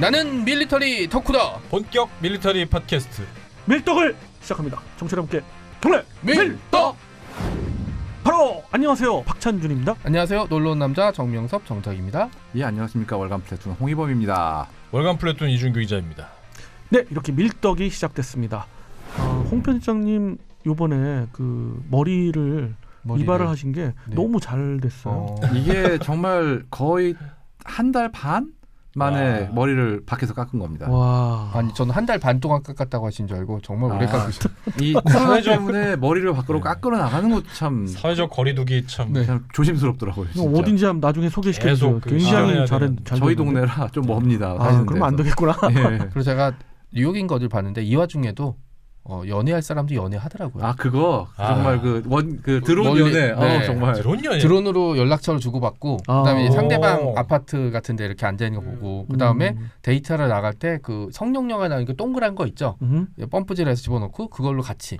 나는 밀리터리 덕후다. 본격 밀리터리 팟캐스트 밀떡을 시작합니다. 정치 여러분께 경례 밀떡. 바로 안녕하세요 박찬준입니다. 안녕하세요. 놀러온 남자 정명섭 정탁입니다. 예 안녕하십니까 월간 플래툰 홍희범입니다. 월간 플래툰 이준규 기자입니다. 네 이렇게 밀떡이 시작됐습니다. 어, 홍 편집장님 요번에 그 머리를 머리를. 이발을 하신 게 네. 너무 잘 됐어요. 어, 이게 정말 거의 한 달 반 만에 와. 머리를 밖에서 깎은 겁니다. 와 아니 저는 한 달 반 동안 깎았다고 하신 줄 알고 정말 오래 아, 깎으셨. 이 코로나 때문에 머리를 밖으로 네. 깎으러 나가는 것도 참, 사회적 거리두기 참 네. 참 조심스럽더라고요. 이거 진짜. 어딘지 한번 나중에 소개시켜 주세요. 계속 그 굉장히 시연해야 잘, 되는 잘 저희. 동네라 좀 멉니다. 아 그러면 안. 되겠구나. 예. 그리고 제가 뉴욕인 거를 봤는데 이 와중에도 어, 연애할 사람도 연애하더라고요. 아 그거 아. 정말 그 원그 드론 멀리- 연애 네. 어, 정말 드론 연예 드론으로 연락처를 주고받고 아. 그다음에 상대방 오. 아파트 같은데 이렇게 앉아 있는 거 보고 그다음에 음. 데이트를 나갈 때 그 성룡영화 나오는 그 동그란 거 있죠. 음. 펌프질해서 집어넣고 그걸로 같이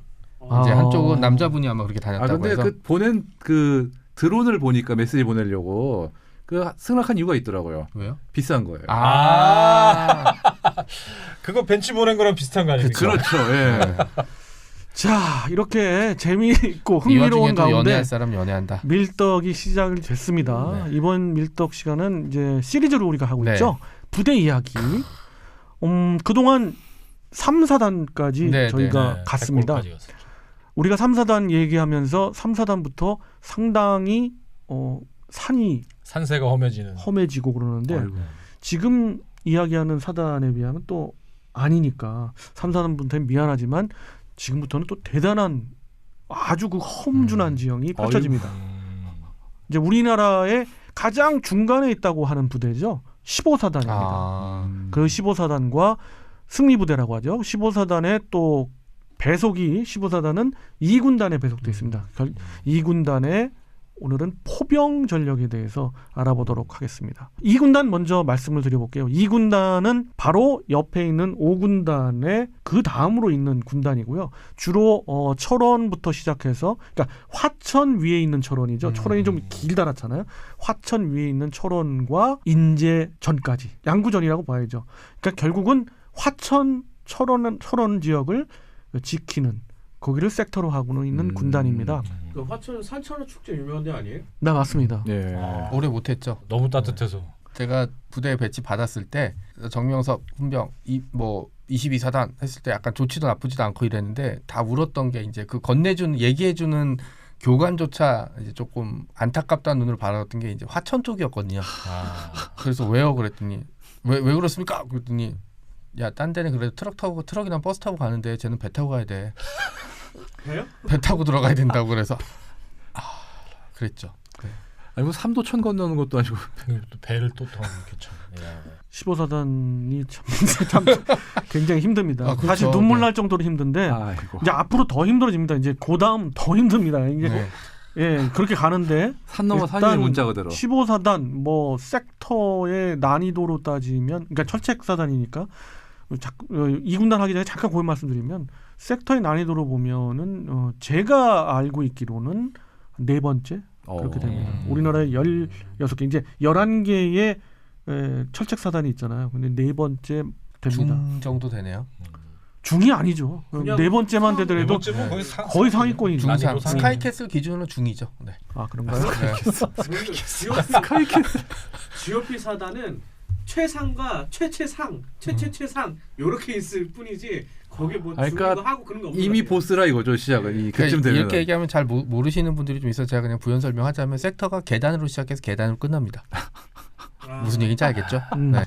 아. 이제 한쪽은 남자분이 아마 그렇게 아 다녔다고 근데 해서 그 보낸 그 드론을 보니까 메시지 보내려고 그 승낙한 이유가 있더라고요. 왜요? 비싼 거예요. 아, 그거 벤치 보낸 거랑 비슷한 거 아닙니까? 그렇죠. 예. 자 이렇게 재미있고 이 흥미로운 가운데 연애할 사람 연애한다. 밀떡이 시작이 됐습니다. 네. 이번 밀떡 시간은 이제 시리즈로 우리가 하고 네. 있죠. 부대 이야기. 음, 그동안 3, 4단까지 네, 저희가 네, 갔습니다. 우리가 3, 4단 얘기하면서 3, 4단부터 상당히 어, 산이 산세가 험해지는 험해지고 그러는데 아이고. 지금 이야기하는 사단에 비하면 또 아니니까 3, 4단부터는 미안하지만 지금부터는 또 대단한 아주 그 험준한 음. 지형이 펼쳐집니다. 음, 이제 우리나라의 가장 중간에 있다고 하는 부대죠. 15사단입니다. 아, 음. 그 15사단과 승리부대라고 하죠. 15사단에 또 배속이 15사단은 2군단에 배속돼 있습니다. 결, 2군단에 오늘은 포병 전력에 대해서 알아보도록 하겠습니다. 2군단 먼저 말씀을 드려볼게요. 2군단은 바로 옆에 있는 5군단의 그 다음으로 있는 군단이고요. 주로 어, 철원부터 시작해서 그러니까 화천 위에 있는 철원이죠. 음. 철원이 좀 길다랗잖아요. 화천 위에 있는 철원과 인제 전까지 양구전이라고 봐야죠. 그러니까 결국은 화천 철원 철원 지역을 지키는 거기를 섹터로 하고는 있는 음. 군단입니다. 음. 그 화천 산천어 축제 유명한 데 아니에요? 나 맞습니다. 예. 아, 오래 못했죠. 너무 따뜻해서 제가 부대 배치 받았을 때 정명섭 훈병 이뭐 22사단 했을 때 약간 좋지도 나쁘지도 않고 이랬는데 다 울었던 게 이제 그 건네준 얘기해주는 교관조차 이제 조금 안타깝다는 눈으로 바라봤던 게 이제 화천 쪽이었거든요. 아, 그래서 왜요? 그랬더니 왜 왜 그렇습니까? 그랬더니 야 딴 데는 그래도 트럭 타고 트럭이나 버스 타고 가는데 쟤는 배 타고 가야 돼. 배요? 배 타고 들어가야 된다고 그래서 아 그랬죠. 아니 뭐 삼도 천 건너는 것도 아니고 또 배를 또 타는 게 참. 야. 15사단이 참, 참 굉장히 힘듭니다. 아, 그렇죠. 사실 눈물 네. 날 정도로 힘든데 아이고 이제 앞으로 더 힘들어집니다. 이제 그 다음 더 힘듭니다. 이제 네. 예 그렇게 가는데 산 넘어 산이 문자 그대로 15사단 뭐 섹터의 난이도로 따지면 그러니까 철책 사단이니까 이 군단 하기 전에 잠깐 고인 말씀드리면 섹터의 난이도로 보면은 어, 제가 알고 있기로는 네 번째 그렇게 어. 됩니다. 음. 우리나라에 16개 이제 11개의 에, 철책 사단이 있잖아요. 근데 네 번째 됩니다. 중 정도 되네요. 중... 이 아니죠. 네 번째만 상- 네 되더라도 번째면 거의, 상, 거의 상위권이죠. 중상. 스카이캐슬 기준으로 중이죠. 네. 아 그런가요? 네. GOP, GOP 사단은 최상과 최최상, 최최최상 요렇게 있을 뿐이지 거기 뭐 그러니까 중이고 하고 그런 거 없는 이미. 보스라 이거죠 시작은 이 그러니까 그쯤 되면 이렇게 얘기하면 잘 모, 모르시는 분들이 좀 있어서 제가 그냥 부연 설명하자면 섹터가 계단으로 시작해서 계단으로 끝납니다. 아, 무슨 얘기인지 알겠죠? 음. 네.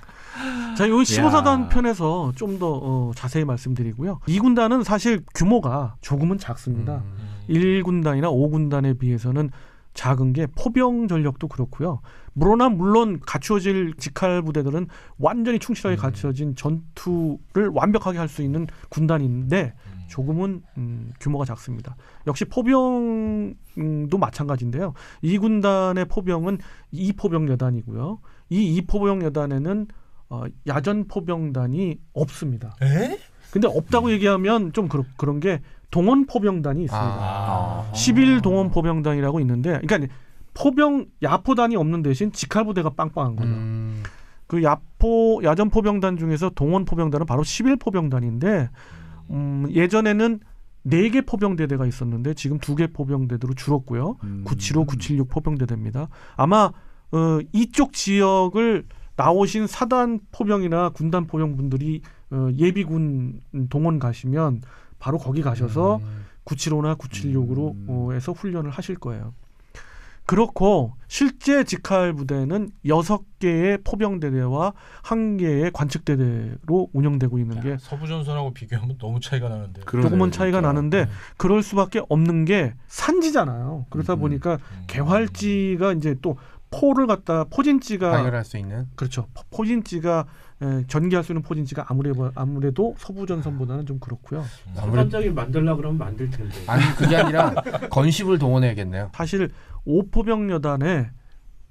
자, 여기 15사단 야. 편에서 좀더 어, 자세히 말씀드리고요. 이 군단은 사실 규모가 조금은 작습니다. 음. 1군단이나 5군단에 비해서는 작은 게 포병 전력도 그렇고요. 물러나 물론 갖추어질 직할 부대들은 완전히 충실하게 음. 갖춰진 전투를 완벽하게 할 수 있는 군단인데 음. 조금은 음, 규모가 작습니다. 역시 포병도 마찬가지인데요. 이 군단의 포병은 이 포병 여단이고요. 이이 포병 여단에는 어, 야전 포병단이 없습니다. 에? 근데 없다고 얘기하면 좀 그런 그런 게 동원 포병단이 있습니다. 아. 11 동원 포병단이라고 있는데, 그러니까 포병 야포단이 없는 대신 직할 부대가 빵빵한 거죠. 음. 그 야포 야전 포병단 중에서 동원 포병단은 바로 11 포병단인데 음, 예전에는 네개 포병대대가 있었는데 지금 두 개 포병대대로 줄었고요. 음. 975, 976 포병대대입니다. 아마 어, 이쪽 지역을 나오신 사단 포병이나 군단 포병분들이 어, 예비군 동원 가시면 바로 거기 가셔서 음. 975나 976으로 음. 어, 해서 훈련을 하실 거예요. 그렇고 실제 직할 부대는 여섯 개의 포병 대대와 한 개의 관측 대대로 운영되고 있는 게 야, 서부 전선하고 비교하면 너무 차이가 나는데. 그러네, 조금은 차이가 진짜. 나는데 네. 그럴 수밖에 없는 게 산지잖아요. 그러다 음. 보니까 음. 개활지가 이제 또 포를 갖다 포진지가 발견할 수 있는 그렇죠. 포- 포진지가 에, 전개할 수 있는 포진지가 아무래도 아무래도 서부 전선보다는 좀 그렇고요. 음. 사단장이 만들라 그러면 만들 텐데. 아니 그게 아니라 건십을 동원해야겠네요. 사실 오포병 여단에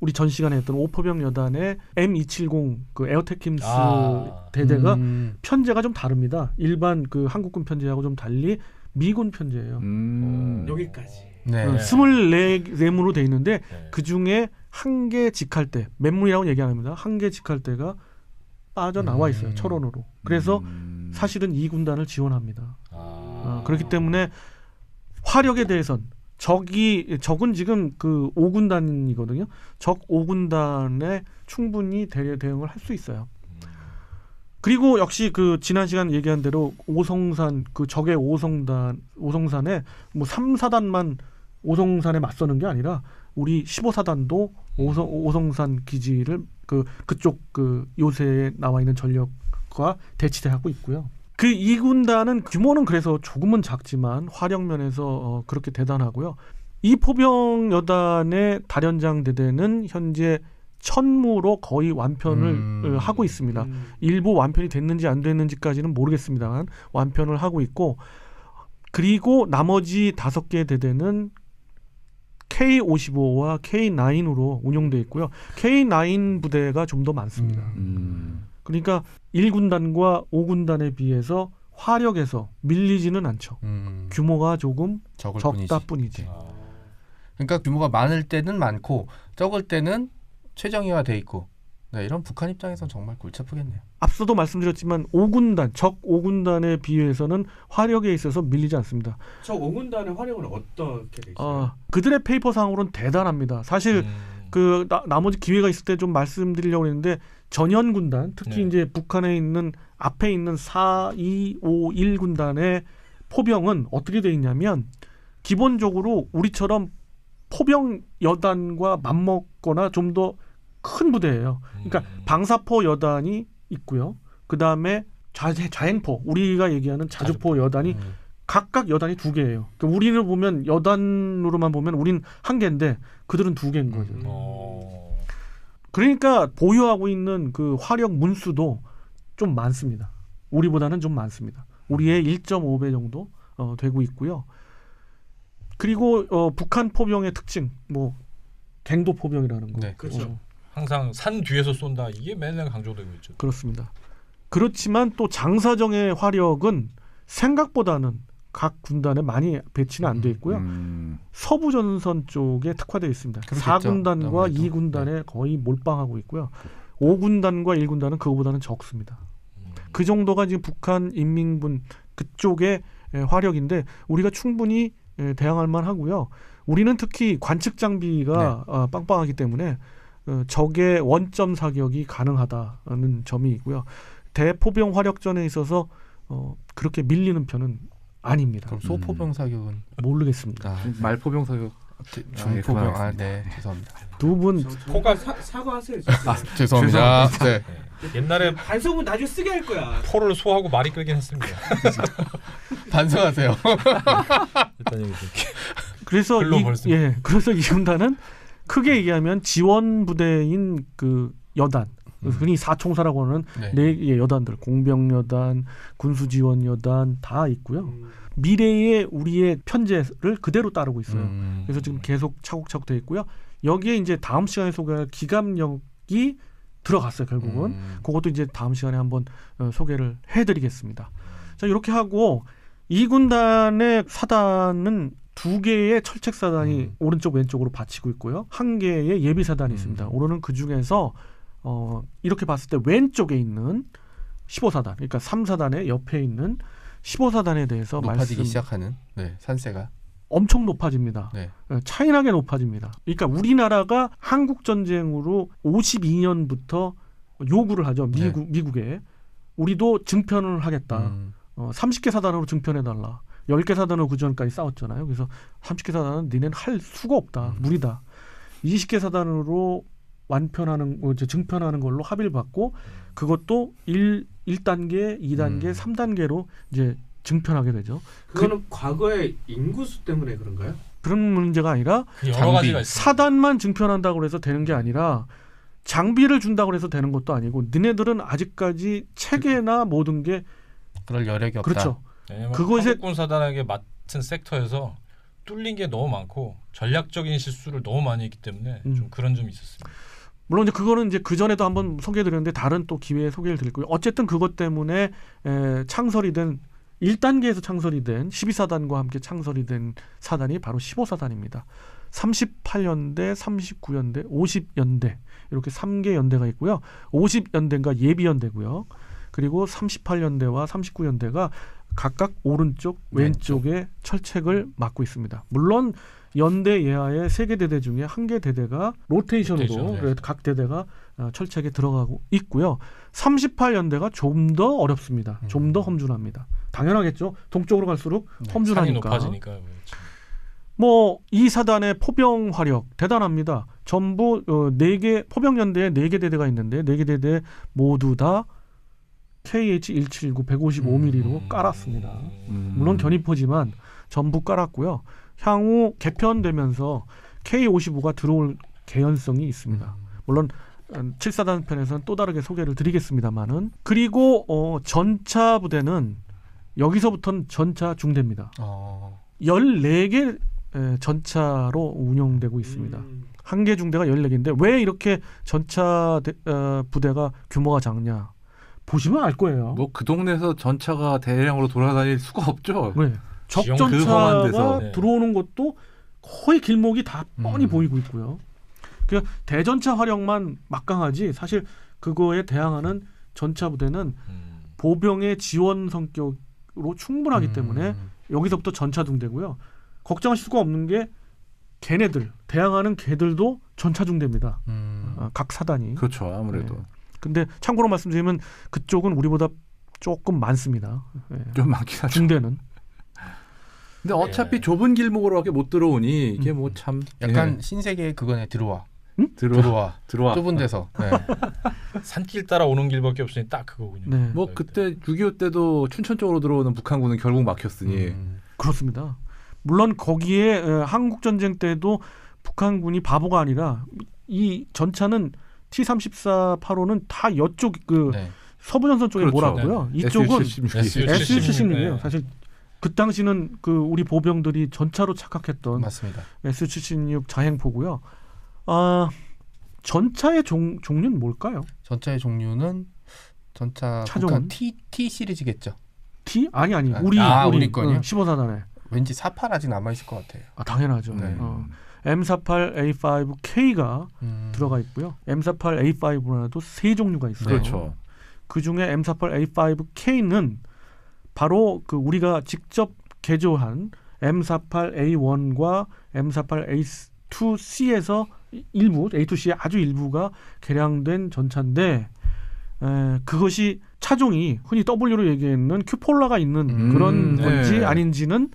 우리 전 시간에 했던 오포병 여단의 M270 그 에어테킴스 아. 대대가 음. 편제가 좀 다릅니다. 일반 그 한국군 편제하고 좀 달리 미군 편제예요. 음. 여기까지. 네. 어, 24내문으로 돼 있는데 네. 그 중에 한 개 직할대 맨문이라고 얘기 안 합니다. 한 개 직할대가 빠져 나와 있어요. 음. 철원으로. 그래서 음. 사실은 이 군단을 지원합니다. 아. 어, 그렇기 때문에 화력에 대해선 적이 적은 지금 그 5군단이거든요. 적 5군단에 충분히 대, 대응을 할 수 있어요. 음. 그리고 역시 그 지난 시간 얘기한 대로 오성산 그 적의 오성단 오성산에 뭐 3사단만 오성산에 맞서는 게 아니라 우리 15사단도 오성 오성산 기지를 그 그쪽 그 요새에 나와 있는 전력과 대치대하고 있고요. 그 이 군단은 규모는 그래서 조금은 작지만 화력 면에서 어, 그렇게 대단하고요. 이 포병 여단의 다련장 대대는 현재 천무로 거의 완편을 음. 어, 하고 있습니다. 음. 일부 완편이 됐는지 안 됐는지까지는 모르겠습니다만 완편을 하고 있고 그리고 나머지 다섯 개 대대는 K55와 K9으로 운영돼 있고요. K9 부대가 좀 더 많습니다. 음. 그러니까 1군단과 5군단에 비해서 화력에서 밀리지는 않죠. 음. 규모가 조금 적다 뿐이지. 뿐이지. 아. 그러니까 규모가 많을 때는 많고 적을 때는 최정예화 돼 있고 네, 이런 북한 입장에선 정말 골치 아프겠네요. 앞서도 말씀드렸지만 5군단, 적 5군단에 비해서는 화력에 있어서 밀리지 않습니다. 저 5군단의 활용은 어떻게 되죠? 어, 그들의 페이퍼상으로는 대단합니다. 사실 음. 그 나, 나머지 기회가 있을 때 좀 말씀드리려고 했는데 전현 군단 특히 네. 이제 북한에 있는 앞에 있는 4, 2, 5, 1 군단의 포병은 어떻게 돼 있냐면 기본적으로 우리처럼 포병 여단과 맞먹거나 좀더 큰 부대예요. 그러니까 음. 방사포 여단이 있고요. 그 다음에 좌행포 우리가 얘기하는 자주포 여단이 음. 각각 여단이 두 개예요. 그러니까 우리를 보면 여단으로만 보면 우린 한 개인데 그들은 두 개인 거죠. 음. 어. 그러니까 보유하고 있는 그 화력 문수도 좀 많습니다. 우리보다는 좀 많습니다. 우리의 1.5배 정도 어, 되고 있고요. 그리고 어, 북한 포병의 특징, 뭐 갱도 포병이라는 거. 네. 그렇죠. 어, 항상 산 뒤에서 쏜다. 이게 맨날 강조되고 있죠. 그렇습니다. 그렇지만 또 장사정의 화력은 생각보다는 각 군단에 많이 배치는 안 돼 있고요. 음. 서부 전선 쪽에 특화되어 있습니다. 그렇겠죠. 4군단과 아무래도. 2군단에 거의 몰빵하고 있고요. 5군단과 1군단은 그거보다는 적습니다. 음. 그 정도가 지금 북한 인민군 그쪽의 에, 화력인데 우리가 충분히 에, 대항할 만하고요. 우리는 특히 관측 장비가 네. 어, 빵빵하기 때문에 어, 적의 원점 사격이 가능하다는 점이 있고요. 대포병 화력전에 있어서 어, 그렇게 밀리는 편은 아닙니다. 그럼 소포병 사격은 모르겠습니다. 아, 말포병 사격 제- 아, 예, 중포병 아, 그만하겠습니다. 네 죄송합니다. 두분 저- 저- 코가- 사, 사과하세요. 진짜. 아 죄송합니다. 네. 네. 옛날에 반성문 나중에 쓰게 할 거야. 포를 소하고 말이 끌긴 했습니다. 반성하세요. 일단 여기 이렇게. 그래서 이. 예, 그래서 이 군단은 크게 얘기하면 지원 부대인 그 여단, 음. 흔히 사총사라고 하는 네. 네 여단들, 공병 여단, 군수 지원 여단 다 있고요. 음. 미래의 우리의 편제를 그대로 따르고 있어요. 음. 그래서 지금 계속 차곡차곡 돼 있고요. 여기에 이제 다음 시간에 소개할 기갑력이 들어갔어요. 결국은 음. 그것도 이제 다음 시간에 한번 어, 소개를 해드리겠습니다. 자 이렇게 하고 이 군단의 사단은 두 개의 철책 사단이 음. 오른쪽 왼쪽으로 받치고 있고요. 한 개의 예비 사단이 음. 있습니다. 오로는 그 중에서 어, 이렇게 봤을 때 왼쪽에 있는 15사단, 그러니까 3사단의 옆에 있는 15사단에 대해서 높아지기 말씀 시작하는 네, 산세가 엄청 높아집니다. 네. 어, 차이나게 높아집니다. 그러니까 우리나라가 한국 전쟁으로 52년부터 요구를 하죠. 미국 미국에 우리도 증편을 하겠다. 음, 어, 30개 사단으로 증편해 달라. 10개 사단으로 그 전까지 싸웠잖아요. 그래서 30개 사단은 니네는 할 수가 없다. 음. 무리다. 20개 사단으로 완편하는 어, 이제 증편하는 걸로 합의를 받고 그것도 1 1단계, 2단계, 음. 3단계로 이제 증편하게 되죠. 그거는 과거의 인구수 때문에 그런가요? 그런 문제가 아니라 그 여러 장비. 사단만 증편한다고 해서 되는 게 아니라 장비를 준다고 해서 되는 것도 아니고 니네들은 아직까지 체계나 모든 게 그럴 여력이 없다. 그렇죠. 왜냐면 그것에- 한국군 사단에게 맡은 섹터에서 뚫린 게 너무 많고 전략적인 실수를 너무 많이 했기 때문에 음. 좀 그런 점이 있었습니다. 물론 이제 그거는 이제 그 전에도 한번 소개해드렸는데 다른 또 기회에 소개를 드릴 거예요. 어쨌든 그것 때문에 에, 창설이 된 1단계에서 창설이 된 12사단과 함께 창설이 된 사단이 바로 15사단입니다. 38연대, 39연대, 50연대 이렇게 3개 연대가 있고요. 50연대가 예비연대고요. 그리고 38연대와 39연대가 각각 오른쪽, 왼쪽에 철책을 맡고 있습니다. 물론 연대 예하의 세 개 대대 중에 한 개 대대가 로테이션으로 로테이션, 네. 각 대대가 어, 철책에 들어가고 있고요. 38연대가 좀 더 어렵습니다. 좀더 음. 험준합니다. 당연하겠죠. 동쪽으로 갈수록 네, 험준하니까. 높아지니까 그렇지. 뭐이 사단의 포병 화력 대단합니다. 전부 어, 네개 포병 연대에 네 개 대대가 있는데 네 개 대대 모두 다 KH179 155mm로 음. 깔았습니다. 음. 물론 견입포지만 전부 깔았고요. 향후 개편되면서 K55가 들어올 개연성이 있습니다. 음. 물론 7사단 편에서는 또 다르게 소개를 드리겠습니다만은 그리고 어, 전차 부대는 여기서부터는 전차 중대입니다. 어, 14개 에, 전차로 운영되고 있습니다. 음. 한개 중대가 14개인데 왜 이렇게 전차 대- 어, 부대가 규모가 작냐? 보시면 알 거예요. 뭐 그 동네에서 전차가 대량으로 돌아다닐 수가 없죠. 왜? 지형 그 적전차가 데서. 네. 들어오는 것도 거의 길목이 다 뻔히 음. 보이고 있고요. 그 대전차 화력만 막강하지 사실 그거에 대항하는 전차 부대는 음. 보병의 지원 성격으로 충분하기 음, 때문에 여기서부터 전차 중대고요. 걱정하실 수가 없는 게 걔네들 대항하는 걔들도 전차 중대입니다. 음, 어, 각 사단이. 그렇죠. 아무래도 네. 근데 참고로 말씀드리면 그쪽은 우리보다 조금 많습니다. 예. 좀 많긴 하죠. 중대는 근데 어차피 예. 좁은 길목으로밖에 못 들어오니 이게 음. 뭐참 약간 신세계 그거네 들어와 들어와 들어와 들어와. 좁은 데서 네. 산길 따라 오는 길밖에 없으니 딱 그거군요. 네. 뭐 그때 6.25 때도 춘천 쪽으로 들어오는 북한군은 결국 막혔으니 음, 그렇습니다. 물론 거기에 에, 한국 전쟁 때도 북한군이 바보가 아니라 이 전차는 T3485는 다 이쪽 그 네. 서부전선 쪽에 그렇죠. 몰았고요. 이쪽은 SU-76. SU-76. SU-76이에요. 네. 사실 그 당시는 그 우리 보병들이 전차로 착각했던 맞습니다. SU-76 자행포고요. 아 전차의 종, 종류는 뭘까요? 전차의 종류는 전차 차종은? 북한 T T 시리즈겠죠. T 아니 아니 아, 우리 아, 우리, 우리 거요? 15사단에 왠지 48 아직 남아 있을 것 같아요. 아 당연하죠. 네. 어. M48A5K가 음, 들어가 있고요. M48A5라도 세 종류가 있어요. 그렇죠. 그 중에 M48A5K는 바로 그 우리가 직접 개조한 M48A1과 M48A2C에서 일부 A2C의 아주 일부가 개량된 전차인데 에, 그것이 차종이 흔히 W로 얘기하는 큐폴라가 있는 음, 그런 네. 건지 아닌지는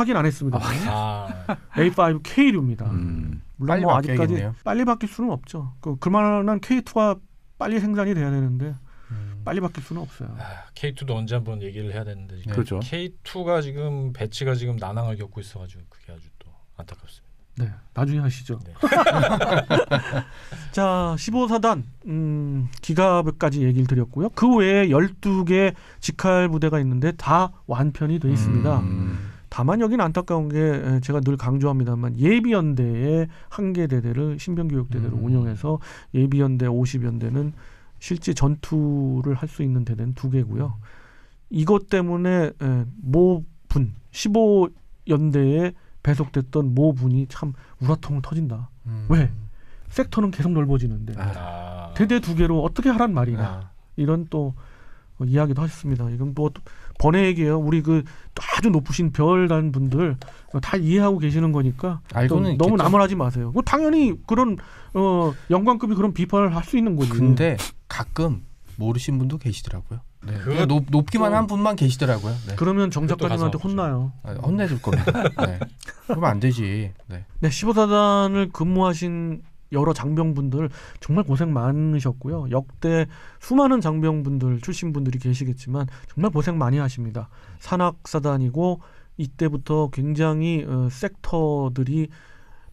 확인 안 했습니다. 아, A5K류입니다. 음. 물론 빨리 뭐 아직까지 바뀌어야겠네요. 빨리 바뀔 수는 없죠. 그 그만한 K2가 빨리 생산이 돼야 되는데 음, 빨리 바뀔 수는 없어요. 아, K2도 언제 한번 얘기를 해야 되는데 지금 네. 그렇죠. K2가 지금 배치가 지금 난항을 겪고 있어가지고 그게 아주 또 안타깝습니다. 네, 나중에 하시죠. 네. 자, 15사단 음, 기갑까지 얘기를 드렸고요. 그 외에 12개 직할 부대가 있는데 다 완편이 돼 있습니다. 음. 다만 여기는 안타까운 게 에, 제가 늘 강조합니다만 예비연대의 한 개 대대를 신병교육대대로 음. 운영해서 예비연대 50연대는 실제 전투를 할 수 있는 대대는 두 개고요. 이것 때문에 에, 모분 15연대에 배속됐던 모 분이 참 우라통을 터진다. 음. 왜? 섹터는 계속 넓어지는데 아, 아, 대대 두 개로 어떻게 하란 말이냐 아, 이런 또 어, 이야기도 하셨습니다. 이건 뭐 번외 얘기예요. 우리 그 아주 높으신 별단 분들 어, 다 이해하고 계시는 거니까 또 알고는 너무. 나무라지 마세요. 뭐 당연히 그런 어 영광급이 그런 비판을 할 수 있는 거지. 근데 가끔 모르신 분도 계시더라고요. 네. 그냥 높, 높기만 또- 한 분만 계시더라고요. 네. 그러면 정 그것도 작가님한테 가서 혼나요. 아, 혼내줄 겁니다. 네. 그러면 안 되지. 네. 네, 15사단을 근무하신 여러 장병분들 정말 고생 많으셨고요. 역대 수많은 장병분들 출신 분들이 계시겠지만 정말 고생 많이 하십니다. 산악사단이고 이때부터 굉장히 어, 섹터들이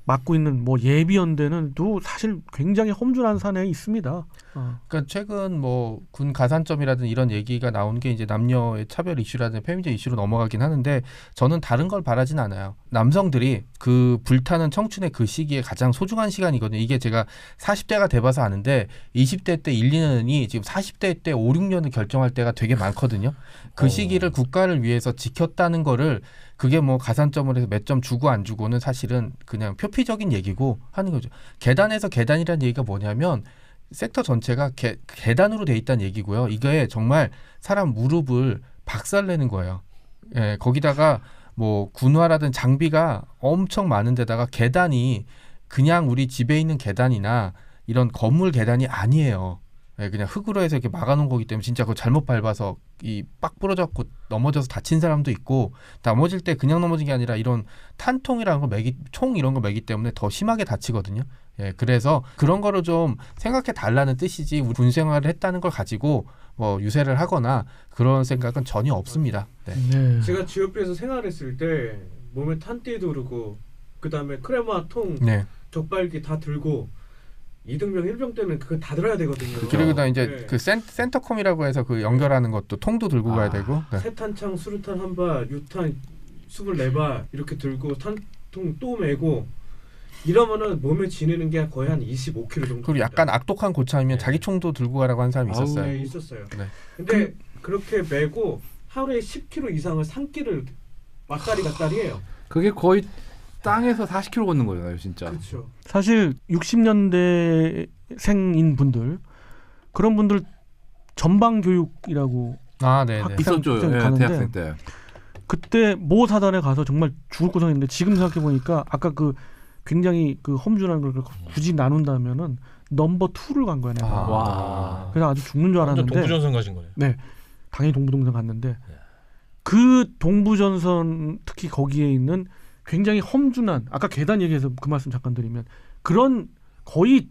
맡고 있는 뭐 예비연대는 또 사실 굉장히 험준한 산에 있습니다. 어. 그러니까 최근 뭐 군 가산점이라든 이런 얘기가 나오는 게 이제 남녀의 차별 이슈라든 페미니즘 이슈로 넘어가긴 하는데 저는 다른 걸 바라진 않아요. 남성들이 그 불타는 청춘의 그 시기에 가장 소중한 시간이거든요. 이게 제가 40대가 돼봐서 아는데 20대 때 1, 2년이 지금 40대 때 5, 6년을 결정할 때가 되게 많거든요. 그 어. 시기를 국가를 위해서 지켰다는 거를 그게 뭐 가산점을 해서 몇 점 주고 안 주고는 사실은 그냥 표피적인 얘기고 하는 거죠. 계단에서 계단이라는 얘기가 뭐냐면 섹터 전체가 계, 계단으로 돼 있다는 얘기고요. 이게 정말 사람 무릎을 박살내는 거예요. 예, 거기다가 뭐 군화라든 장비가 엄청 많은 데다가 계단이 그냥 우리 집에 있는 계단이나 이런 건물 계단이 아니에요. 예, 그냥 흙으로 해서 이렇게 막아놓은 거기 때문에 진짜 그거 잘못 밟아서 이 빡 부러졌고 넘어져서 다친 사람도 있고 넘어질 때 그냥 넘어진 게 아니라 이런 탄통이라는 거 매기 총 이런 거 매기 때문에 더 심하게 다치거든요. 예, 그래서 그런 거를 좀 생각해 달라는 뜻이지 우리 군 생활을 했다는 걸 가지고 뭐 유세를 하거나 그런 생각은 전혀 없습니다. 네. 네. 제가 GOP에서 생활했을 때 몸에 탄띠도 오르고 그 다음에 크레마 통 네. 적발기 다 들고 이등병 일병 때는 그거 다 들어야 되거든요. 그리고 나 이제 네. 그 센, 센터컴이라고 해서 그 연결하는 것도 통도 들고 가야 아. 되고. 네. 세탄창, 수류탄 한 발, 유탄 24발 이렇게 들고 탄통 또 메고 이러면은 몸에 지니는 게 거의 한 25kg 정도. 그리고 약간 악독한 고참이면 네. 자기 총도 들고 가라고 한 사람이 있었어요. 네, 있었어요. 네. 근데 그, 렇게 메고 하루에 10kg 이상을 산길을 막다리 갔다리 해요. 그게 거의 땅에서 40km 걷는 거잖아요, 진짜. 그렇죠. 사실 60년대 생인 분들 그런 분들 전방 교육이라고 아, 네, 네. 학- 있었죠. 이상 예, 가는데. 대학생 때. 그때 모 사단에 가서 정말 죽을 고생했는데 지금 생각해 보니까 아까 그 굉장히 그 험준한 걸 굳이 나눈다면은 넘버 투를 간 거야 내가. 아. 와. 그래서 아주 죽는 줄 알았는데 동부전선 가신 거예요. 당연히 동부동선 갔는데 네. 그 동부전선 특히 거기에 있는 굉장히 험준한 아까 계단 얘기해서 그 말씀 잠깐 드리면 그런 거의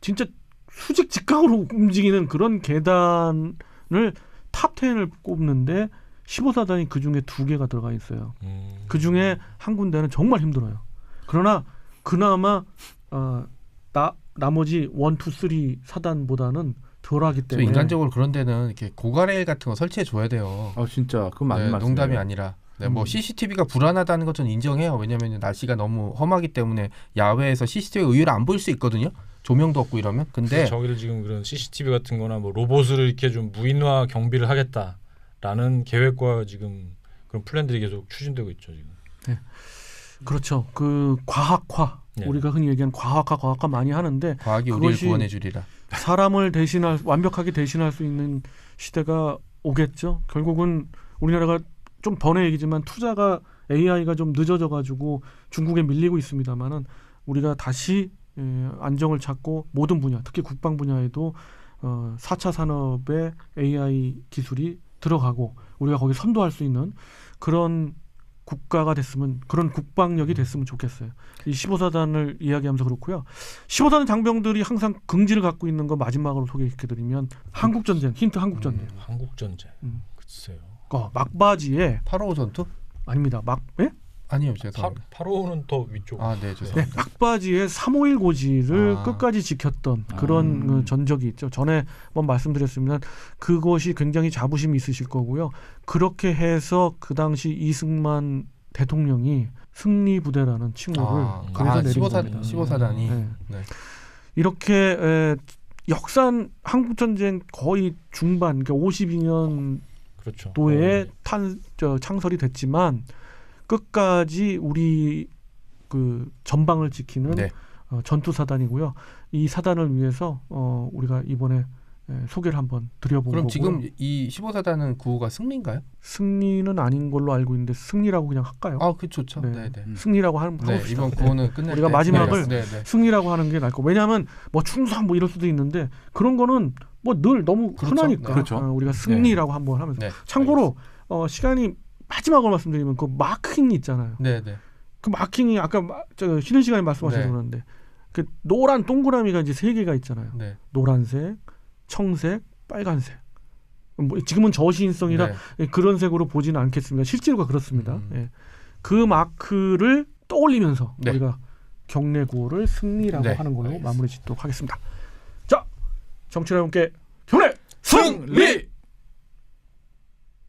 진짜 수직 직각으로 움직이는 그런 계단을 탑 10을 꼽는데 15사단이 그 중에 두 개가 들어가 있어요. 음. 그 중에 한 군데는 정말 힘들어요. 그러나 그나마 어, 나 나머지 원, 투, 쓰리 사단보다는 덜하기 저 때문에 인간적으로 그런 데는 이렇게 고가레일 같은 거 설치해 줘야 돼요. 아 진짜 그건 맞는 네, 말씀이에요. 농담이 아니라. 네, 뭐 음. CCTV가 불안하다는 것 저는 인정해요. 왜냐하면 날씨가 너무 험하기 때문에 야외에서 CCTV 가 의외로 안 보일 수 있거든요. 조명도 없고 이러면. 근데 저기를 지금 그런 CCTV 같은 거나 뭐 로봇을 이렇게 좀 무인화 경비를 하겠다라는 계획과 지금 그런 플랜들이 계속 추진되고 있죠, 지금. 그렇죠. 그 과학화 네. 우리가 흔히 얘기하는 과학화 과학화 많이 하는데 과학이 우리를 구원해 주리라. 사람을 대신할 완벽하게 대신할 수 있는 시대가 오겠죠. 결국은 우리나라가 좀 번외 얘기지만 투자가 AI가 좀 늦어져 가지고 중국에 밀리고 있습니다만은 우리가 다시 예, 안정을 찾고 모든 분야, 특히 국방 분야에도 어, 4차 산업에 AI 기술이 들어가고 우리가 거기 선도할 수 있는 그런 국가가 됐으면 그런 국방력이 됐으면 좋겠어요. 이 15사단을 이야기하면서 그렇고요. 15사단 장병들이 항상 긍지를 갖고 있는 거 마지막으로 소개시켜드리면 한국 전쟁 힌트 한국 전쟁. 음, 한국 전쟁. 음. 글쎄요. 어, 막바지에 8호 전투? 아닙니다. 막 예? 아니요, 파, 죄송합니다. 8호는 더 위쪽. 아, 네, 네, 죄송합니다. 막바지에 351 고지를 아. 끝까지 지켰던 아. 그런 그 전적이 있죠. 전에 한번 말씀드렸습니다. 그것이 굉장히 자부심이 있으실 거고요. 그렇게 해서 그 당시 이승만 대통령이 승리 부대라는 칭호를 아, 그래서 아, 내린 15사, 겁니다. 15사단이. 네. 네. 이렇게 에, 역산 한국 전쟁 거의 중반 그러니까 52년 그렇죠. 도에 어, 탄저 창설이 됐지만 끝까지 우리 그 전방을 지키는 네. 어, 전투 사단이고요. 이 사단을 위해서 어, 우리가 이번에 예, 소개를 한번 드려본 그럼 거고요. 지금 이 15사단은 구호가 승리인가요? 승리는 아닌 걸로 알고 있는데 승리라고 그냥 할까요? 아, 그 좋죠. 네. 네, 네. 음. 승리라고 하- 하고 네, 봅시다. 이번 네. 구호는 끝낼 우리가 때 마지막을 네, 네. 승리라고 하는 게 나을 거. 왜냐하면 뭐 충성 뭐 이럴 수도 있는데 그런 거는 뭐 늘 너무 그렇죠. 흔하니까 그렇죠. 어, 우리가 승리라고 한번 하면서 네. 참고로 어, 시간이 마지막으로 말씀드리면 그 마킹 있잖아요. 네, 네. 그 마킹이 아까 마- 저 쉬는 시간에 말씀하셔서 네. 그러는데 그 노란 동그라미가 이제 세 개가 있잖아요. 네. 노란색, 청색, 빨간색. 뭐 지금은 저시인성이라 네. 예, 그런 색으로 보지는 않겠습니다. 실제로가 그렇습니다. 음. 예. 그 마크를 떠올리면서 네. 우리가 경례 구호를 승리라고 네, 하는 걸로. 마무리 짓도록 하겠습니다. 자, 정치 여러분께 경례 승리!